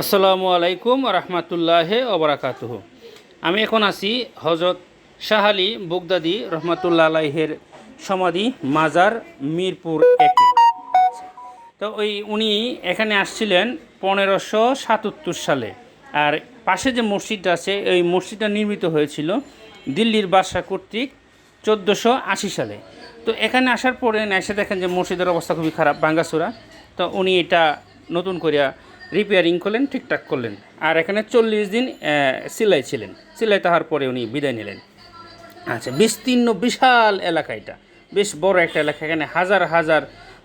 আসসালামু আলাইকুম রহমতুল্লাহ ওবরাকাতুহ আমি এখন আছি হজরত শাহ আলী বুগদাদি রহমতুল্লাহ আলাইহের সমাধি মাজার মিরপুর একে। তো ওই উনি এখানে আসছিলেন পনেরোশো সাতাত্তর সালে। আর পাশে যে মসজিদটা আছে, এই মসজিদটা নির্মিত হয়েছিল দিল্লির বাদশাহ কর্তৃক চোদ্দোশো আশি সালে। তো এখানে আসার পরে এসে দেখেন যে মসজিদের অবস্থা খুবই খারাপ, ভাঙ্গাচোরা। তো উনি এটা নতুন করিয়া রিপেয়ারিং করলেন, ঠিকঠাক করলেন। আর এখানে চল্লিশ দিন সিলাই ছিলেন। সিলাই তাহার পরে উনি বিদায় নিলেন। আচ্ছা বিস্তীর্ণ, বিশাল এলাকা এটা। বেশ বড় একটা এলাকা, এখানে হাজার হাজার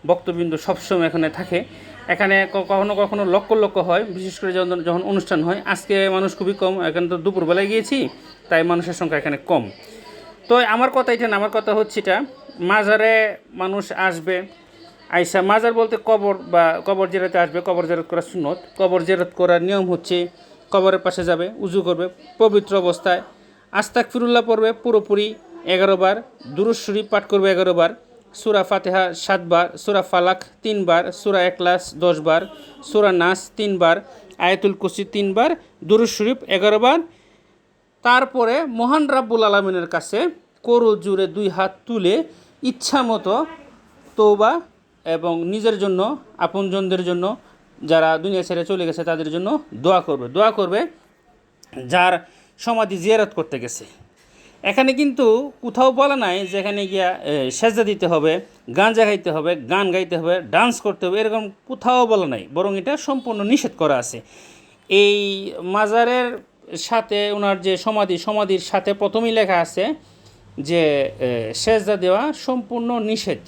বক্তবিন্দু সবসময় এখানে থাকে। এখানে কখনো কখনো লক্ষ লক্ষ হয়, বিশেষ করে যখন যখন অনুষ্ঠান হয়। আজকে মানুষ খুবই কম, এখানে তো দুপুরবেলায় গিয়েছি, তাই মানুষের সংখ্যা এখানে কম। তো আমার কথা এটা না, আমার কথা হচ্ছে এটা, মাজারে মানুষ আসবে আইসা মাজার বলতে কবর বা কবর জেরাতে আসবে, কবর জেরত করা সুন্নত। কবর জেরত করার নিয়ম হচ্ছে কবরের পাশে যাবে, উজু করবে, পবিত্র অবস্থায় আস্তাক ফিরুল্লাহ পড়বে পুরোপুরি এগারো বার দুরুজ পাঠ করবে এগারো বার, সুরা ফাতেহা সাতবার সুরা ফালাক তিনবার সুরা একলাস দশবার সুরা নাস তিনবার আয়াতুল কুসি তিনবার দুরুজ শরীফ এগারো বার। তারপরে মহান রাব্বুল আলমিনের কাছে করু জুড়ে দুই হাত তুলে ইচ্ছা মতো তৌবা এবং নিজের জন্য আপনজনদের জন্য যারা দুনিয়া ছেড়ে চলে গেছে তাদের জন্য দোয়া করবে। দোয়া করবে যার সমাধি জিয়ারত করতে গেছে। এখানে কিন্তু কোথাও বলা নাই যে এখানে গিয়া এ, সেজদা দিতে হবে গাঁজা গাইতে হবে গান গাইতে হবে ডান্স করতে হবে এরকম কোথাও বলা নাই। বরং এটা সম্পূর্ণ নিষেধ করা আছে। এই মাজারের সাথে ওনার যে সমাধি সমাধির সাথে প্রথমেই লেখা আছে যে সেজদা দেওয়া সম্পূর্ণ নিষেধ।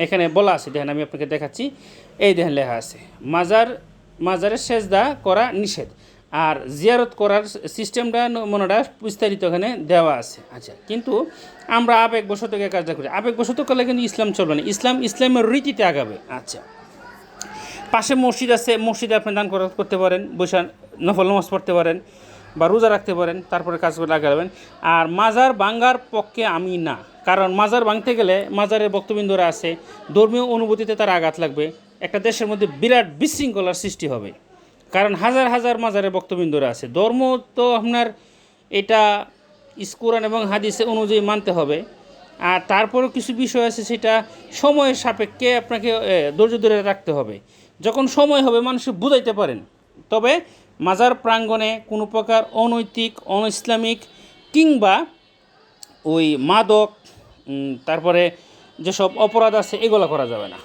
এখানে বলা আছে, দেখেন আমি আপনাকে দেখাচ্ছি। এই দেখেন লেখা আছে, মাজার, মাজারের সেজদা করা নিষেধ আর জিয়ারত করার সিস্টেমটা মনেটা বিস্তারিত এখানে দেওয়া আছে। আচ্ছা কিন্তু আমরা আবেগবশত এই কাজটা করি। আবেগ আবেগবশত করলে কিন্তু ইসলাম চলবে না। ইসলাম, ইসলামের রীতিতে আগাবে। আচ্ছা পাশে মসজিদ আছে, মসজিদে আপনি দান করা- করতে পারেন বৈশাখ নফল নামাজ পড়তে পারেন। বা রোজা রাখতে পারেন, তারপরে কাজ করে লাগাবেন। আর মাজার ভাঙ্গার পক্ষে আমি না। কারণ মাজার ভাঙতে গেলে মাজারের বক্তবিন্দুরা আছে, ধর্মীয় অনুভূতিতে তার আঘাত লাগবে। একটা দেশের মধ্যে বিরাট বিশৃঙ্খলার সৃষ্টি হবে। কারণ হাজার হাজার মাজারের বক্তবিন্দুরা আছে। ধর্ম তো আপনার এটা ইস্কুরান এবং হাদিসে অনুযায়ী মানতে হবে। আর তারপরও কিছু বিষয় আছে, সেটা সময়ের সাপেক্ষে আপনাকে ধৈর্য ধরে রাখতে হবে। যখন সময় হবে, মানুষ বুঝাইতে পারেন। তবে মাজার প্রাঙ্গণে কোনো প্রকার অনৈতিক অন ইসলামিক কিংবা ওই মাদক তারপরে যেসব অপরাধ আছে, এগুলো করা যাবে না।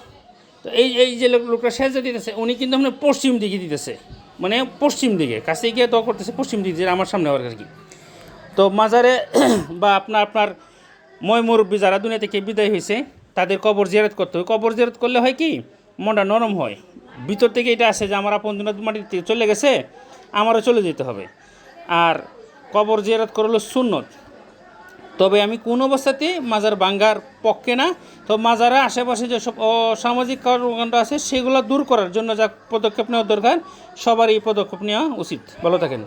তো এই এই যে লোক- লোকটা সেজে দিতেছে, উনি কিন্তু মানে পশ্চিম দিকে দিতেছে। মানে পশ্চিম দিকে কাছে গিয়ে তো করতেছে, পশ্চিম দিকে যে আমার সামনে আর কি তো মাজারে বা আপনার আপনার ময় মুরব্বী যারা দুনিয়া থেকে বিদায় হয়েছে, তাদের কবর জিয়ারত করতে হবে কবর জিয়ারত করলে হয় কি? মনটা নরম হয়। ভিতর থেকে এটা আসে যে, আমার আপন দুনিয়া মাটির চলে গেছে, আমারও চলে যেতে হবে। আর কবর জিয়ারত করল সুন্নত। তবে আমি কোন অবস্থাতেই মাজার বাঙ্গার পক্ষে না। তো মাজারের আশেপাশে যেসব অসামাজিক কর্মকাণ্ড আছে, সেগুলো দূর করার জন্য যা পদক্ষেপ নেওয়া দরকার, সবারই পদক্ষেপ নেওয়া উচিত। ভালো থাকেন।